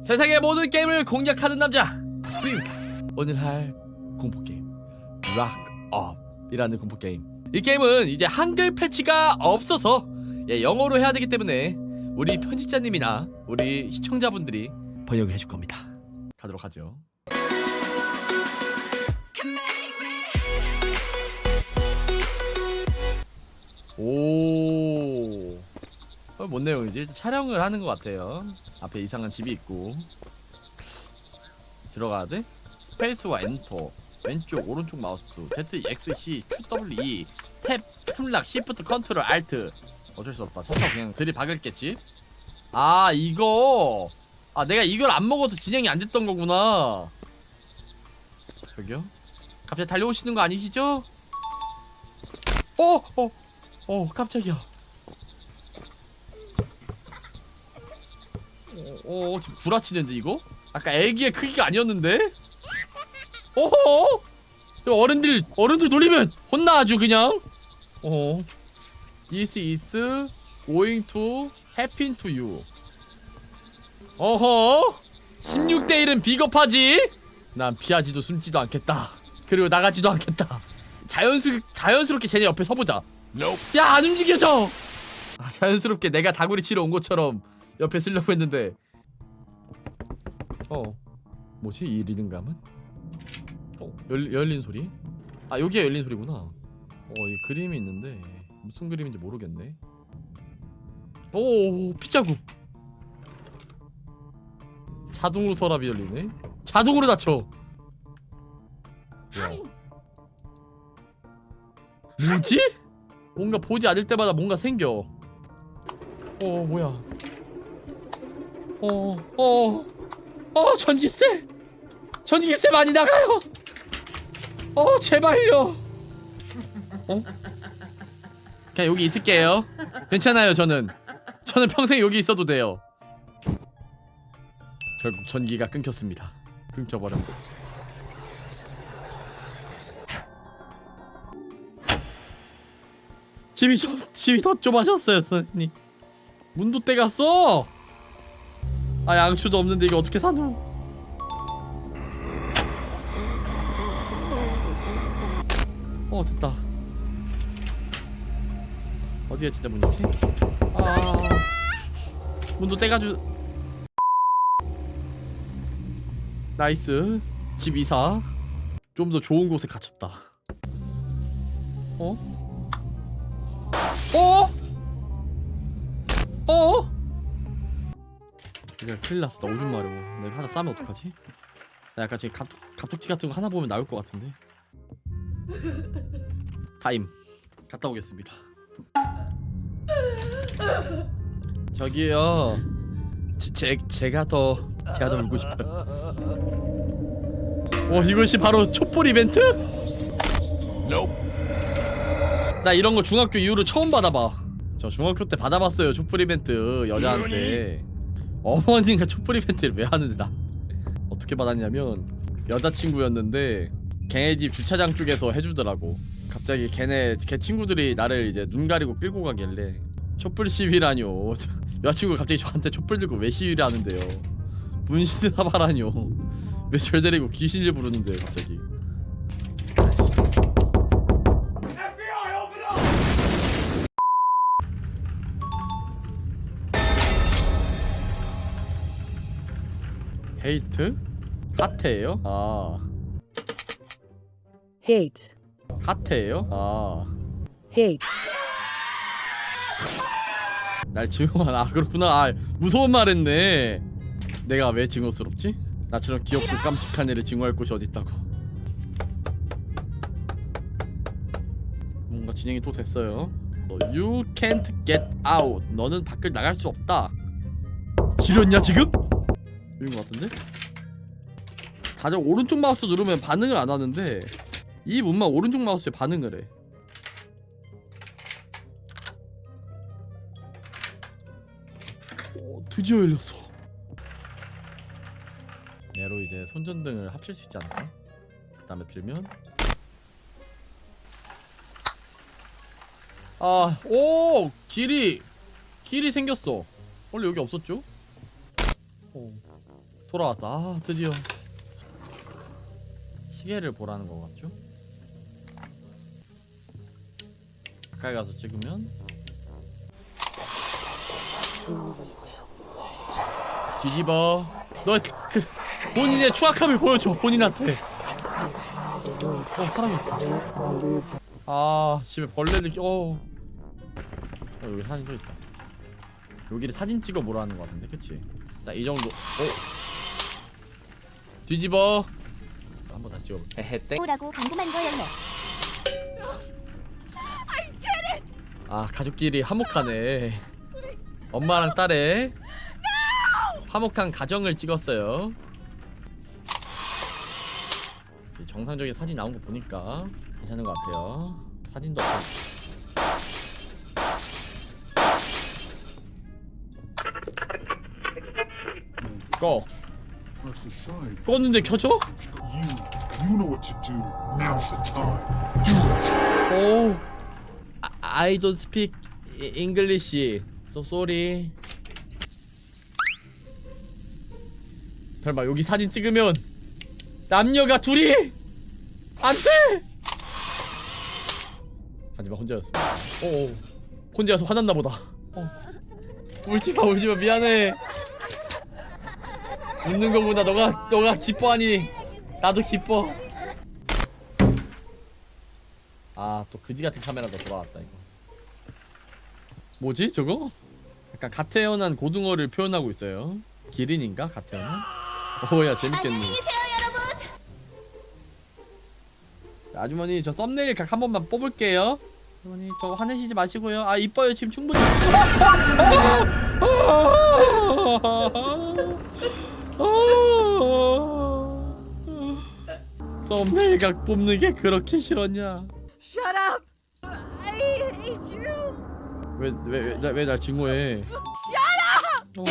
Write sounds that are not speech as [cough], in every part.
세상의 모든 게임을 공략하는 남자. 프링크 오늘 할 공포 게임. 락업이라는 공포 게임. 이 게임은 이제 한글 패치가 없어서 예, 영어로 해야 되기 때문에 우리 편집자님이나 우리 시청자분들이 번역을 해줄 겁니다. 가도록 하죠 뭔 내용이지? 촬영을 하는 것 같아요. 앞에 이상한 집이 있고. 들어가야 돼? 스페이스와 엔터. 왼쪽, 오른쪽 마우스. Z, X, C, Q, W, E. 탭, 틈락, 시프트, 컨트롤, 알트. 어쩔 수 없다. 쳐서 그냥 들이박을겠지? 아, 이거. 아, 내가 이걸 안 먹어서 진행이 안 됐던 거구나. 저기요? 갑자기 달려오시는 거 아니시죠? 어, 어, 어, 깜짝이야. 어, 어, 지금 구라치는데 이거? 아까 애기의 크기가 아니었는데? [laughs] 어허? 저 어른들 어른들 놀리면 혼나 아주 그냥. 어. This is going to happen to you. 어허? 16대 1은 비겁하지? 난 피하지도 숨지도 않겠다. 그리고 나가지도 않겠다. 자연스 자연스럽게 쟤네 옆에 서보자. 야 안 움직여져. 아, 자연스럽게 내가 다구리 치러 온 것처럼 옆에 쓰려고 했는데. 어, 뭐지 이 리듬감은? 어, 열, 열린 소리? 아 여기가 열린 소리구나. 어, 이 그림이 있는데 무슨 그림인지 모르겠네. 오, 피자국. 자동으로 서랍이 열리네. 자동으로 닫혀. 뭐야? 뭐지? 뭔가 보지 않을 때마다 뭔가 생겨. 어 뭐야? 어 어, 어 전기세? 전기세 많이 나가요. 어 제발요. 어? 그냥 여기 있을게요. 괜찮아요 저는. 저는 평생 여기 있어도 돼요. 결국 전기가 끊겼습니다. 끊겨버렸고. 집이 좀 집이 더 좁아졌어요 선생님 문도 떼갔어 아 양초도 없는데 이거 어떻게 사노? 어 됐다. 어디에 진짜 문이지? 아. 문도 떼가지고 나이스. 집 이사. 좀 더 좋은 곳에 갇혔다. 어? 어? 어? 이거 큰일 났어. 나 오줌 마려워. 내가 하나 싸면 어떡하지? 나 약간 지금 갑툭, 갑툭튀 같은 거 하나 보면 나올 것 같은데. 타임. 갔다 오겠습니다. 저기요. 제, 제, 제가 더 제가 더 울고 싶어요. 어 이것이 바로 촛불 이벤트? 나 이런 거 중학교 이후로 처음 받아봐. 저 중학교 때 받아봤어요 촛불 이벤트 여자한테. 어머니가 촛불 이벤트를 왜 하는데 나 어떻게 받았냐면 여자친구였는데 걔네 집 주차장 쪽에서 해주더라고. 갑자기 걔네 걔 친구들이 나를 이제 눈 가리고 끌고 가길래 촛불 시위라뇨. [laughs] 여자친구 가 갑자기 저한테 촛불 들고 왜 시위를 하는데요? 분신 하바라뇨. 왜 절 데리고 귀신을 부르는데요 갑자기. 헤이트? 하트예요? 아 hate, 하트예요? 아. hate, 날 증오한 아 그렇구나 아 무서운 말 했네 내가 왜 증오스럽지? 나처럼 귀엽고 깜찍한 애를 증오할 곳이 어딨다고 뭔가 진행이 또 됐어요 어, You can't get out 너는 밖을 나갈 수 없다 지렸냐 지금? 이런 거 같은데? 다들 오른쪽 마우스 누르면 반응을 안 하는데 이 문만 오른쪽 마우스에 반응을 해 어, 드디어 열렸어. 얘로 이제 손전등을 합칠 수 있지 않을까? 그 다음에 들면 아, 오! 길이 길이 생겼어. 원래 여기 없었죠? 어. 돌아왔다. 아 드디어 시계를 보라는 거 같죠? 가까이 가서 찍으면 뒤집어. 너 그 본인의 추악함을 보여줘 본인한테. 어 사람 있어. 아 집에 벌레들 끼- 어. 어 여기 사진 또 있다. 여기를 사진 찍어 보라는 거 같은데 그치? 자 이 정도. 어. 뒤집어. 한번 다시 찍어볼게. 에헤 땡. 뭐라고 궁금한 거였네. 아 가족끼리 화목하네. 엄마랑 딸의 화목한 가정을 찍었어요. 정상적인 사진 나온 거 보니까 괜찮은 것 같아요. 사진도 꺼 껐는데 켜져? You, you know what to do. Now's the time. Do it. 오 I don't speak English so sorry 설마 여기 사진 찍으면 남녀가 둘이 안 돼 하지만 혼자였습니다 오 혼자여서 화났나 보다 어. 울지마 울지마 미안해 웃는 거보다 너가 너가 기뻐하니 나도 기뻐. 아 또 그지 같은 카메라가 돌아왔다 이거. 뭐지 저거? 약간 갓 태어난 고등어를 표현하고 있어요. 기린인가 갓 태어난? 오야 재밌겠네. 안녕히 계세요, 여러분. 아주머니 저 썸네일 각 한 번만 뽑을게요. 아주머니 저 화내시지 마시고요. 아 이뻐요 지금 충분히 [laughs] [laughs] 썸네일 각 뽑는 게 그렇게 싫었냐 Shut up! I hate you! 왜왜왜 날 증오해? 어.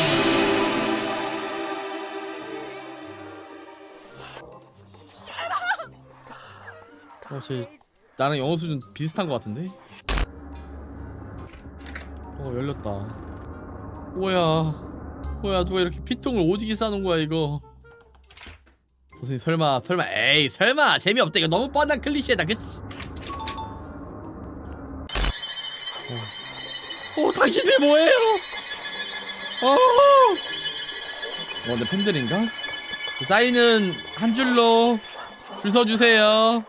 어, 쟤 나랑 영어 수준 비슷한 것 같은데? 어 열렸다. 뭐야? 뭐야 누가 이렇게 피통을 오지게 싸는 거야 이거? 선생님 설마 설마 에이 설마 재미없다 이거 너무 뻔한 클리셰다 그치? 어, 어 당신들 뭐예요? 어. 어, 내 팬들인가? 사인은 한 줄로 줄 서주세요.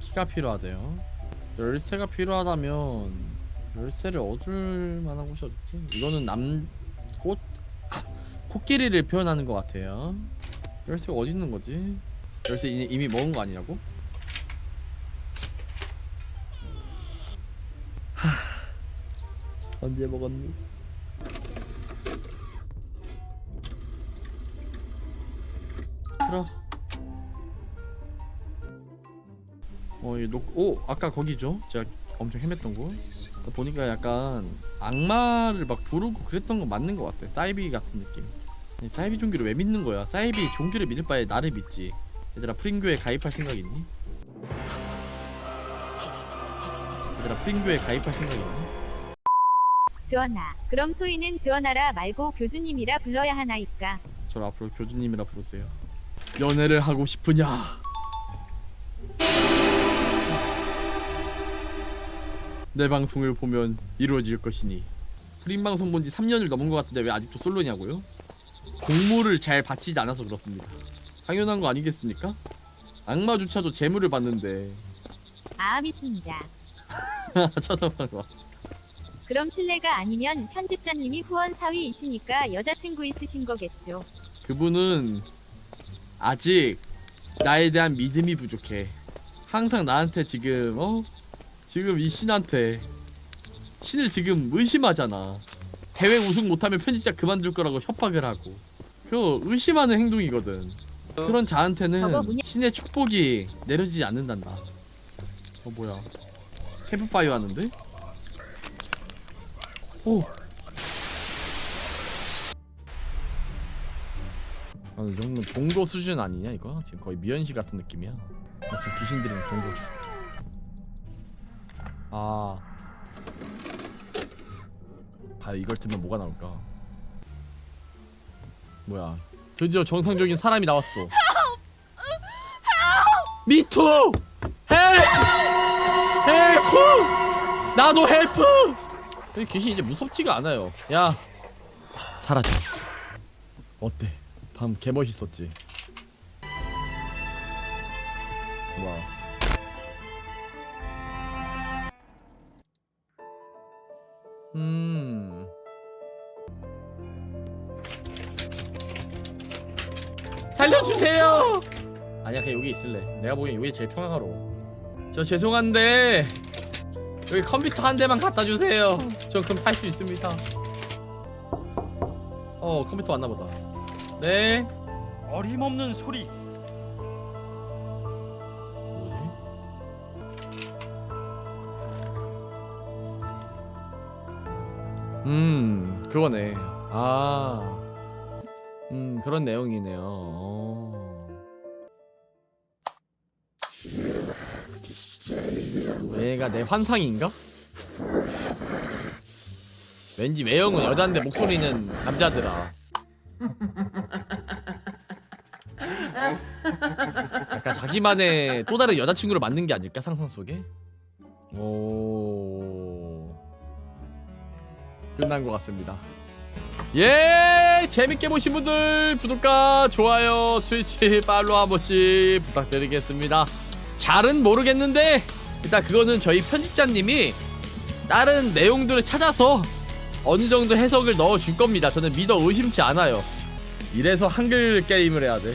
키가 필요하대요. 열쇠가 필요하다면 열쇠를 얻을 만한 곳이 어딨지? 이거는 남... 꽃... 아, 코끼리를 표현하는 것 같아요. 열쇠가 어디 있는 거지? 열쇠 이미, 먹은 거 아니냐고? 언제 먹었니? 들어. 어, 이 녹, 오, 아까 거기죠? 제가 엄청 헤맸던 곳. 보니까 약간 악마를 막 부르고 그랬던 거 맞는 것 같아. 사이비 같은 느낌. 사이비 종교를 왜 믿는 거야? 사이비 종교를 믿을 바에 나를 믿지. 얘들아 프린교에 가입할 생각 있니? 얘들아 프린교에 가입할 생각 있니? 지원아. 그럼 소희는 지원아라 말고 교주님이라 불러야 하나이까. 저를 앞으로 교주님이라 부르세요. 연애를 하고 싶으냐? 내 방송을 보면 이루어질 것이니. 프린 방송 본지 3년을 넘은 것 같은데 왜 아직도 솔로냐고요? 공모를 잘 바치지 않아서 그렇습니다. 당연한 거 아니겠습니까? 악마조차도 재물을 받는데 아, 믿습니다. 쳐다보는 거. 그럼 실례가 아니면 편집자님이 후원 사위이시니까 여자친구 있으신 거겠죠. 그분은 아직 나에 대한 믿음이 부족해. 항상 나한테 지금 어 지금 이 신한테 신을 지금 의심하잖아. 대회 우승 못하면 편집자 그만둘 거라고 협박을 하고. 그 의심하는 행동이거든. 그런 자한테는? 신의 축복이 내려지지 않는단다. 어 뭐야? 캠프파이어 하는데? 오. 아, 이 정도면 동도 수준 아니냐 이거? 지금 거의 미연시 같은 느낌이야. 아, 지금 귀신 들이는 동도 주. 아 과연 이걸 틀면 뭐가 나올까? 뭐야? 드디어 정상적인 사람이 나왔어. [laughs] 미투! 헬! 헬프! 나도 헬프! 이 귀신 이제 무섭지가 않아요. 야, 사라져. 어때? 밤 개 멋있었지. 와. 살려주세요. [laughs] 아니야, 그냥 여기 있을래. 내가 보기엔 여기 제일 평화로워. 저 죄송한데 여기 컴퓨터 한 대만 갖다 주세요. 전 그럼 살 수 있습니다. 어, 컴퓨터 왔나 보다. 네. 어림없는 소리 뭐지? 음, 그거네. 아, 음, 그런 내용이네요. 얘가 내 환상인가? 왠지 외형은 여자인데 목소리는 남자더라. 약간 자기만의 또 다른 여자친구를 만든 게 아닐까 상상 속에? 오 끝난 것 같습니다. 예 재밌게 보신 분들 구독과 좋아요 트위치 팔로우 한 번씩 부탁드리겠습니다. 잘은 모르겠는데 일단 그거는 저희 편집자님이 다른 내용들을 찾아서 어느 정도 해석을 넣어 줄 겁니다. 저는 믿어 의심치 않아요. 이래서 한글 게임을 해야 돼.